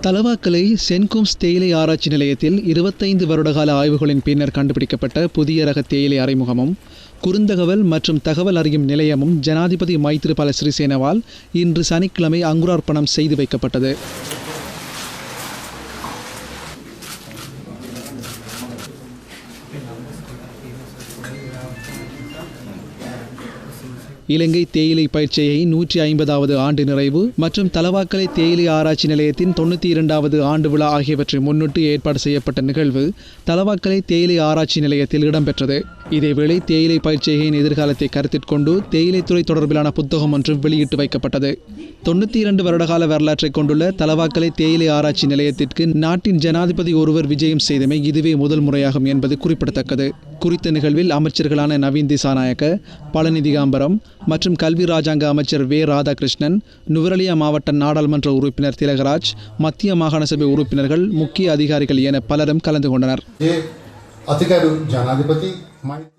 தலவாக்கலை சென்கோம்ஸ் தேயிலை ஆராய்ச்சி நிலையத்தில் இருபத்தைந்து வருடகால ஆய்வுகளின் பின்னர் கண்டுபிடிக்கப்பட்ட புதிய ரக தேயிலை அறிமுகமும் குறுந்தகவல் மற்றும் தகவல் அறியும் நிலையமும் ஜனாதிபதி மைத்திரிபால சிறிசேனவால் இன்று சனிக்கிழமை அங்குரார்ப்பணம் செய்து வைக்கப்பட்டது. இலங்கை தேயிலை பயிற்சியை நூற்றி ஐம்பதாவது ஆண்டு நிறைவு மற்றும் தலவாக்கலை தேயிலை ஆராய்ச்சி நிலையத்தின் தொண்ணூற்றி இரண்டாவது ஆண்டு விழா ஆகியவற்றை முன்னிட்டு ஏற்பாடு செய்யப்பட்ட நிகழ்வு தலவாக்கலை தேயிலை ஆராய்ச்சி நிலையத்தில் இடம்பெற்றது. இதேவேளை தேயிலை பயிர் எதிர்காலத்தை கருத்திற்கொண்டு தேயிலை துறை தொடர்பிலான புத்தகம் ஒன்றும் வெளியிட்டு வைக்கப்பட்டது. தொண்ணூத்தி இரண்டு வருடகால வரலாற்றை கொண்டுள்ள தலவாக்கலை தேயிலை ஆராய்ச்சி நிலையத்திற்கு நாட்டின் ஜனாதிபதி ஒருவர் விஜயம் செய்தமை இதுவே முதல் முறையாகும் என்பது குறிப்பிடத்தக்கது. குறித்த நிகழ்வில் அமைச்சர்களான நவீன் திசாநாயக்க பழனிதிகாம்பரம் மற்றும் கல்வி ராஜாங்க அமைச்சர் வே. ராதாகிருஷ்ணன் நுவரலியா மாவட்ட நாடாளுமன்ற உறுப்பினர் திலகராஜ் மத்திய மாகாண சபை உறுப்பினர்கள் முக்கிய அதிகாரிகள் என பலரும் கலந்து கொண்டனர். my